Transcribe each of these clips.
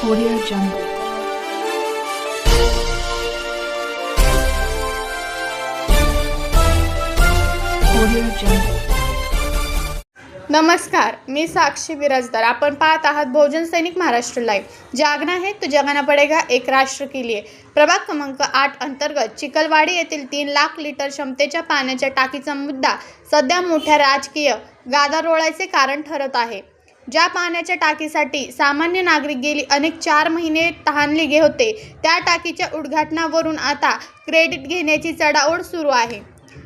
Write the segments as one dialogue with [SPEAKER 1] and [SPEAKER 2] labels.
[SPEAKER 1] Audio Jungle. Audio Jungle.
[SPEAKER 2] नमस्कार मी साक्षी बिराजदार आपण पाहत आहात बहुजन सैनिक महाराष्ट्र लाईव्ह जागना है तो जगाना पडेगा एक राष्ट्र के लिए प्रभाग क्रमांक आठ अंतर्गत चिकलवाडी येथील तीन लाख लिटर क्षमतेच्या पाण्याच्या टाकीचा मुद्दा सध्या मोठ्या राजकीय गादारोळाचे कारण ठरत आहे ज्या पाण्याच्या टाकीसाठी सामान्य नागरिक गेली अनेक चार महिने तहानले गे होते त्या टाकीच्या उद्घाटनावरून आता क्रेडिट घेण्याची चढाओढ सुरू आहे.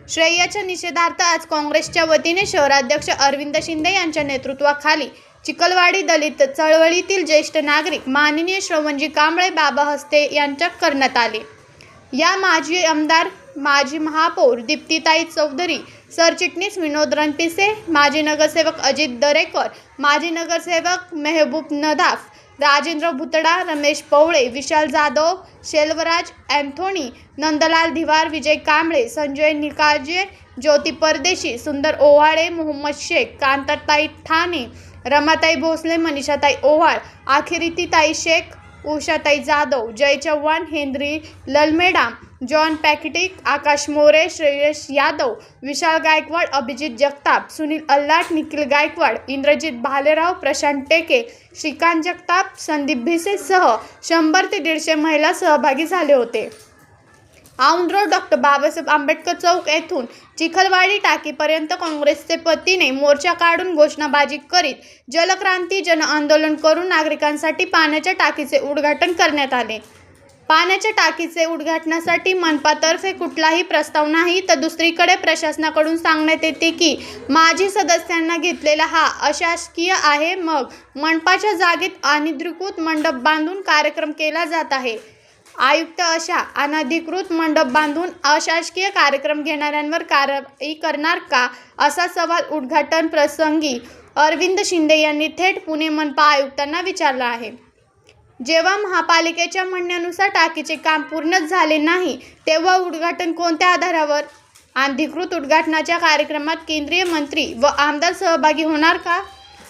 [SPEAKER 2] श्रेयाच्या निषेधार्थ आज काँग्रेसच्या वतीने शहराध्यक्ष अरविंद शिंदे यांच्या नेतृत्वाखाली चिकलवाडी दलित चळवळीतील ज्येष्ठ नागरिक माननीय श्रवणजी कांबळे बाबा हस्ते यांच्या करण्यात आले. या माजी आमदार माजी महापौर दीप्तीताई चौधरी सरचिटणीस विनोद रणपिसे माजी नगरसेवक अजित दरेकर माजी नगरसेवक मेहबूब नदाफ राजेंद्र भुतडा रमेश पवळे विशाल जाधव शेल्वराज अँथोनी नंदलाल धिवार विजय कांबळे संजय निकाजे ज्योती परदेशी सुंदर ओवाळे मोहम्मद शेख कांताताई ठाणे रमाताई भोसले मनीषाताई ओवाळ आखिरीतीताई शेख उषाताई जाधव जय चव्हाण हेनरी ललमेडा जॉन पॅकेटिक आकाश मोरे श्रेयश यादव विशाल गायकवाड अभिजित जगताप सुनील अल्लाट निखिल गायकवाड इंद्रजित भालेराव प्रशांत टेके श्रीकांत जगताप संदीप भिसेसह शंभर ते दीडशे महिला सहभागी झाले होते. औंध रोड डॉक्टर बाबासाहेब आंबेडकर चौक येथून चिखलवाडी टाकीपर्यंत काँग्रेसचे पतीने मोर्चा काढून घोषणाबाजी करीत जलक्रांती जन आंदोलन करून नागरिकांसाठी पाण्याच्या टाकीचे उद्घाटन करण्यात आले. पाण्याच्या टाकीचे उद्घाटनासाठी मनपातर्फे कुठलाही प्रस्ताव नाही तर दुसरीकडे प्रशासनाकडून सांगण्यात येते की माजी सदस्यांना घेतलेला हा अशासकीय आहे. मग मनपाच्या जागेत अनधिकृत मंडप बांधून कार्यक्रम केला जात आहे. आयुक्त अशा अनधिकृत मंडप बांधून अशासकीय कार्यक्रम घेणाऱ्यांवर कारवाई करणार का असा सवाल उद्घाटन प्रसंगी अरविंद शिंदे यांनी थेट पुणे मनपा आयुक्तांना विचारला आहे. जेव्हा महापालिकेच्या म्हणण्यानुसार टाकीचे काम पूर्णच झाले नाही तेव्हा उद्घाटन कोणत्या आधारावर? अधिकृत उद्घाटनाच्या कार्यक्रमात केंद्रीय मंत्री व आमदार सहभागी होणार का?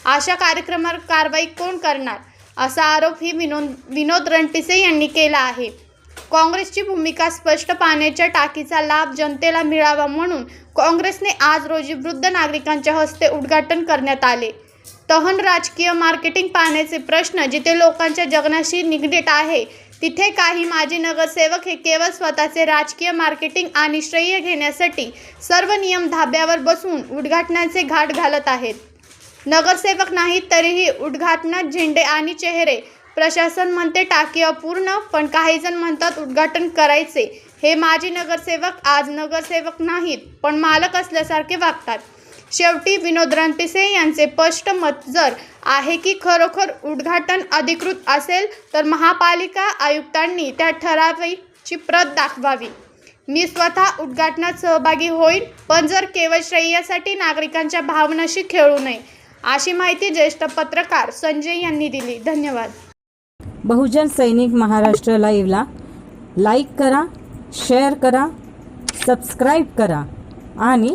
[SPEAKER 2] अशा कार्यक्रमावर कारवाई कोण करणार? असा आरोप ही विनोद विनोद रणपिसे यांनी केला आहे. काँग्रेसची भूमिका स्पष्ट पाण्याच्या टाकीचा लाभ जनतेला मिळावा म्हणून काँग्रेसने आज रोजी वृद्ध नागरिकांच्या हस्ते उद्घाटन करण्यात आले. तहन राजकीय मार्केटिंग पाहण्याचे प्रश्न जिथे लोकांच्या जगण्याशी निगडीत आहे तिथे काही माजी नगरसेवक हे केवळ स्वतःचे राजकीय मार्केटिंग आणि श्रेय घेण्यासाठी सर्व नियम धाब्यावर बसून उद्घाटनाचे घाट घालत आहेत. नगरसेवक नाहीत तरीही उद्घाटनात झेंडे आणि चेहरे प्रशासन म्हणते टाकी अपूर्ण पण काही जण म्हणतात उद्घाटन करायचे. हे माजी नगरसेवक आज नगरसेवक नाहीत पण मालक असल्यासारखे वागतात. शेवटी विनोद रणपिसे यांचे स्पष्ट मत जर आहे की खरोखर उद्घाटन अधिकृत असेल तर महापालिका आयुक्तांनी त्या ठरावाची प्रत दाखवावी. मी स्वतः उद्घाटनात सहभागी होईल पण जर केवळ श्रेयासाठी नागरिकांच्या भावनाशी खेळू नये अशी माहिती ज्येष्ठ पत्रकार संजय यांनी दिली. धन्यवाद.
[SPEAKER 3] बहुजन सैनिक महाराष्ट्र लाईव्हला लाईक करा शेअर करा सबस्क्राईब करा आणि